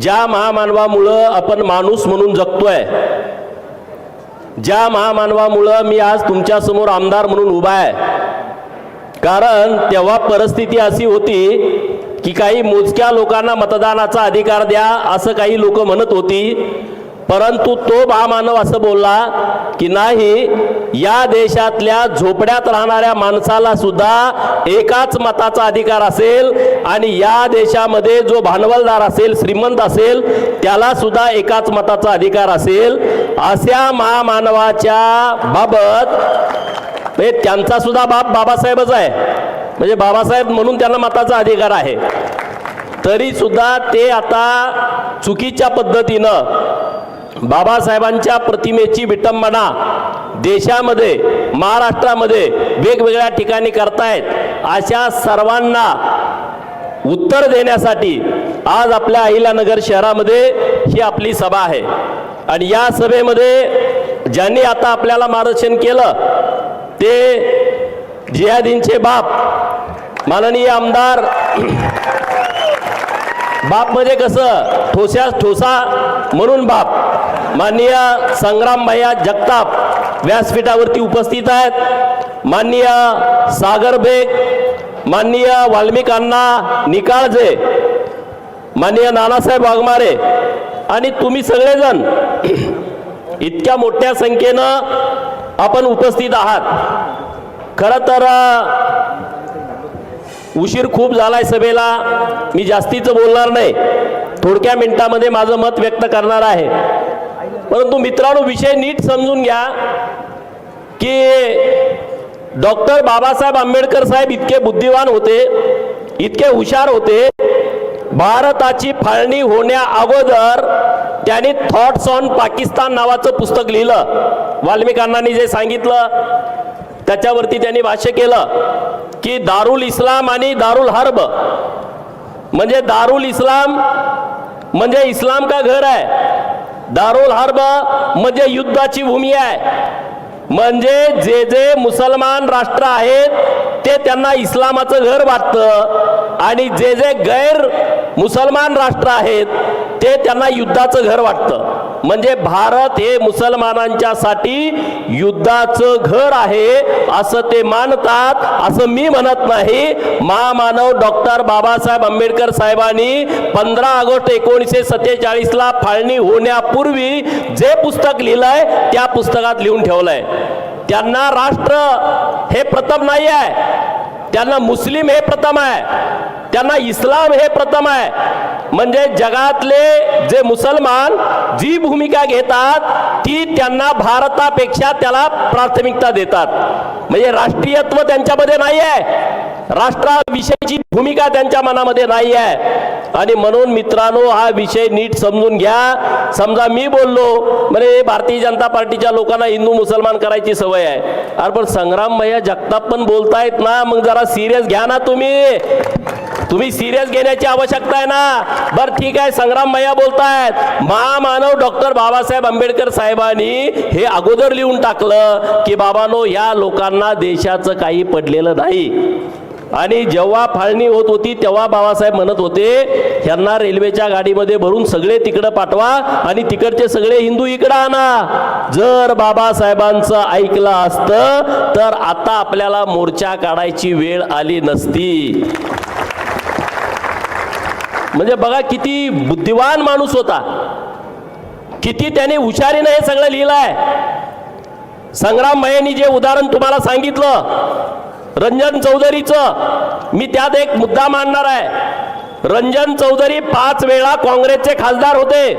ज्या महामानवामुळं आपण माणूस म्हणून जगतोय ज्या महामानवामुळं मी आज तुमच्यासमोर आमदार म्हणून उभा आहे कारण तेव्हा परिस्थिती अशी होती की काही मोजक्या लोकांना मतदानाचा अधिकार द्या असं काही लोक म्हणत होती. परंतु तो महामानव असं बोलला की नाही या देशातल्या झोपड्यात राहणाऱ्या माणसाला सुद्धा एकाच मताचा अधिकार असेल आणि या देशामध्ये जो भांडवलदार असेल श्रीमंत असेल त्याला सुद्धा एकाच मताचा अधिकार असेल. अशा महामानवाच्या बाबत त्यांचा सुद्धा बाप बाबासाहेबच आहे. म्हणजे बाबासाहेब म्हणून त्यांना मताचा अधिकार आहे. तरी सुद्धा ते आता चुकीच्या पद्धतीनं बाबासाहेबांच्या प्रतिमेची विटंबना देशामध्ये महाराष्ट्रामध्ये वेगवेगळ्या ठिकाणी करतायत. अशा सर्वांना उत्तर देण्यासाठी आज आपल्या अहिल्यानगर शहरामध्ये ही आपली सभा आहे. आणि या सभेमध्ये ज्यांनी आता आपल्याला मार्गदर्शन केलं ते जिहादींचे बाप माननीय आमदार बाप म्हणजे कसं? ठोस्या ठोसा म्हणून बाप. माननीय संग्राम भैया जगताप व्यासपीठावरती उपस्थित आहेत. माननीय सागर बेग माननीय वाल्मिकांना निकाळजे माननीय नानासाहेब वाघमारे आणि तुम्ही सगळेजण इतक्या मोठ्या संख्येनं आपण उपस्थित आहात. खरं तर उशीर खूप झालाय सभेला. मी जास्तीचं बोलणार नाही. थोडक्या मिनिटामध्ये माझं मत व्यक्त करणार आहे. परंतु मित्रांनो विषय नीट समजून घ्या की डॉक्टर बाबासाहेब आंबेडकर साहेब इतके बुद्धिवान होते इतके हुशार होते. भारताची फाळणी होण्या अगोदर त्यांनी थॉट्स ऑन पाकिस्तान नावाचं पुस्तक लिहिलं. वाल्मिकांना जे सांगितलं त्याच्यावरती त्यांनी भाष्य केलं. की दारुल इस्लाम आणि दारुल हर्ब. म्हणजे दारुल इस्लाम म्हणजे इस्लाम का घर आहे? दारुल हर्ब म्हणजे युद्धाची भूमी आहे. म्हणजे जे जे मुसलमान राष्ट्र आहेत ते त्यांना इस्लामाचं घर वाटतं. आणि जे जे गैर मुसलमान राष्ट्र आहेत ते त्यांना युद्धाचं घर वाटतं. म्हणजे भारत हे मुसलमानांच्यासाठी युद्धाचं घर आहे असं ते मानतात. असं मी म्हणत नाही. महामानव डॉक्टर बाबासाहेब आंबेडकर साहेबांनी पंधरा ऑगस्ट एकोणीसशे सत्तेचाळीसला फाळणी होण्यापूर्वी जे पुस्तक लिहिलंय त्या पुस्तकात लिहून ठेवलंय. त्यांना राष्ट्र हे प्रथम नाही आहे त्यांना मुस्लिम हे प्रथम आहे. त्यांना इस्लाम हे प्रथम आहे. म्हणजे जगातले जे मुसलमान जी भूमिका घेतात ती त्यांना भारतापेक्षा त्याला प्राथमिकता देतात. म्हणजे राष्ट्रीयत्व त्यांच्यामध्ये नाही आहे. राष्ट्राविषयीची भूमिका त्यांच्या मनामध्ये नाही आहे. आणि म्हणून मित्रांनो हा विषय नीट समजून घ्या. समजा मी बोललो म्हणजे भारतीय जनता पार्टीच्या लोकांना हिंदू मुसलमान करायची सवय आहे. अरे पण संग्राम भैया जगताप पण बोलतायत ना मग जरा सिरियस घ्या ना तुम्ही. तुम्ही सिरियस घेण्याची आवश्यकता आहे ना? बरं ठीक आहे. संग्राम भैया बोलतायत. महामानव डॉक्टर बाबासाहेब आंबेडकर साहेबांनी हे अगोदर लिहून टाकलं की बाबानो या लोकांना देशाचं काही पडलेलं नाही. आणि जेव्हा फाळणी होत होती तेव्हा बाबासाहेब म्हणत होते ह्यांना रेल्वेच्या गाडीमध्ये भरून सगळे तिकडं पाठवा आणि तिकडचे सगळे हिंदू इकडं आणा. जर बाबासाहेबांचं ऐकलं असतं तर आता आपल्याला मोर्चा काढायची वेळ आली नसती. म्हणजे बघा किती बुद्धिवान माणूस होता. किती त्याने हुशारीनं हे सगळं लिहिलंय. संग्राम भैयांनी जे उदाहरण तुम्हाला सांगितलं रंजन चौधरीचं मी त्यात एक मुद्दा मांडणार आहे. रंजन चौधरी पाच वेळा काँग्रेसचे खासदार होते.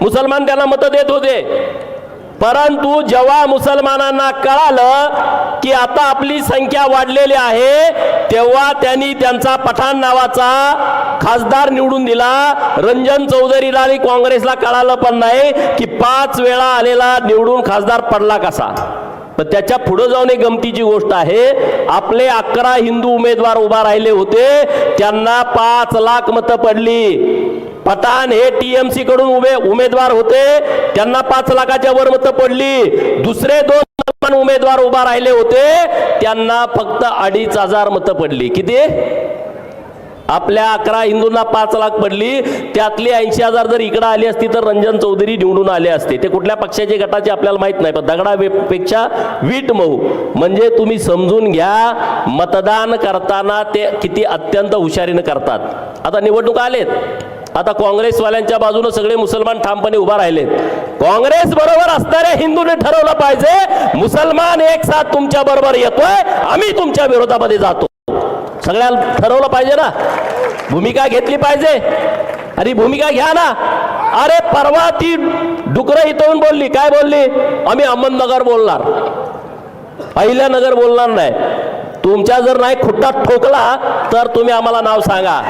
मुसलमान त्यांना मतं देत होते. परंतु जेव्हा मुसलमानांना कळालं की आता आपली संख्या वाढलेली आहे तेव्हा त्यांनी त्यांचा पठाण नावाचा खासदार निवडून दिला. रंजन चौधरीला आणि काँग्रेसला कळालं पण नाही की पाच वेळा आलेला निवडून खासदार पडला कसा. पण त्याच्या पुढे जाऊन एक गमतीची गोष्ट आहे. आपले अकरा हिंदू उमेदवार उभा राहिले होते. त्यांना पाच लाख मतं पडली. पठाण हे टीएमसी कडून उभे उमेदवार होते. त्यांना पाच लाखाच्या वर मतं पडली. दुसरे दोन पण उमेदवार उभा राहिले होते. त्यांना फक्त अडीच हजार मतं पडली. किती? आपल्या अकरा हिंदूंना पाच लाख पडली. त्यातली ऐंशी हजार जर इकडं आली असती तर रंजन चौधरी निवडून आले असते. ते कुठल्या पक्षाचे गटाचे आपल्याला माहीत नाही. पण दगडापेक्षा वीट मऊ. म्हणजे तुम्ही समजून घ्या मतदान करताना ते किती अत्यंत हुशारीनं करतात. आता निवडणूक आलेत. आता काँग्रेसवाल्यांच्या बाजूने सगळे मुसलमान ठामपणे उभा राहिलेत काँग्रेस बरोबर असणाऱ्या हिंदूने ठरवलं पाहिजे मुसलमान एक साथ तुमच्या बरोबर येतोय आम्ही तुमच्या विरोधामध्ये जातो. सगळ्यांना ठरवलं पाहिजे ना. भूमिका घेतली पाहिजे. अरे भूमिका घ्या ना. अरे परवा ती डुकरं इथून बोलली. काय बोलली? आम्ही अहमदनगर बोलणार. अहिल्यानगर बोलणार नाही. तुमच्या जर नाही खुट्टा ठोकला तर तुम्ही आम्हाला नाव सांगा.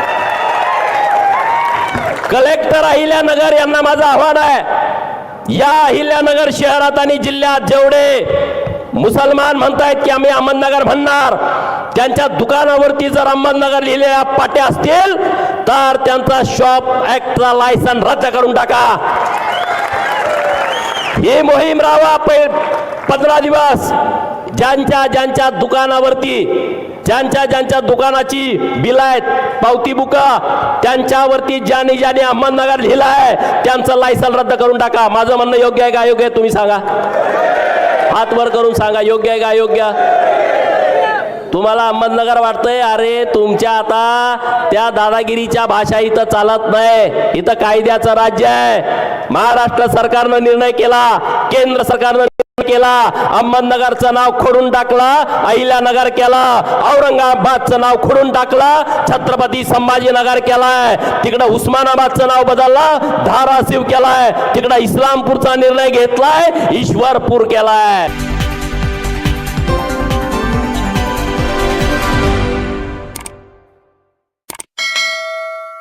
कलेक्टर अहिल्यानगर यांना माझं आव्हान आहे. या अहिल्यानगर शहरात आणि जिल्ह्यात जेवढे मुसलमान म्हणतायत की आम्ही अहमदनगर म्हणणार त्यांच्या दुकानावरती जर अहमदनगर लिहिलेल्या पाट्या असतील तर त्यांचा शॉप ऍक्टचा लायसन रद्द करून टाका. ही मोहीम राहा पंधरा दिवस. ज्यांच्या ज्यांच्या दुकानावरती ज्यांच्या ज्यांच्या दुकानाची बिल आहेत पावती बुका त्यांच्यावरती ज्याने ज्याने अहमदनगर लिहिलं आहे त्यांचं लायसन रद्द करून टाका. माझं म्हणणं योग्य आहे का अयोग्य आहे तुम्ही सांगा. हात वर करून सांगा योग्य आहे का अयोग्य? तुम्हाला अहमदनगर वाटतंय अरे तुमच्या आता त्या दादागिरीच्या भाषा इथं चालत नाही. इथं कायद्याचं राज्य आहे. महाराष्ट्र सरकारनं निर्णय केला केंद्र सरकारनं केला अहमदनगरचं नाव खोडून टाकलं अहिल्यानगर केला औरंगाबादचं नाव खोडून टाकलं छत्रपती संभाजीनगर केलाय. तिकडं उस्मानाबादचं नाव बदललं धाराशिव केलाय. तिकडं इस्लामपूरचा निर्णय घेतलाय ईश्वरपूर केलाय.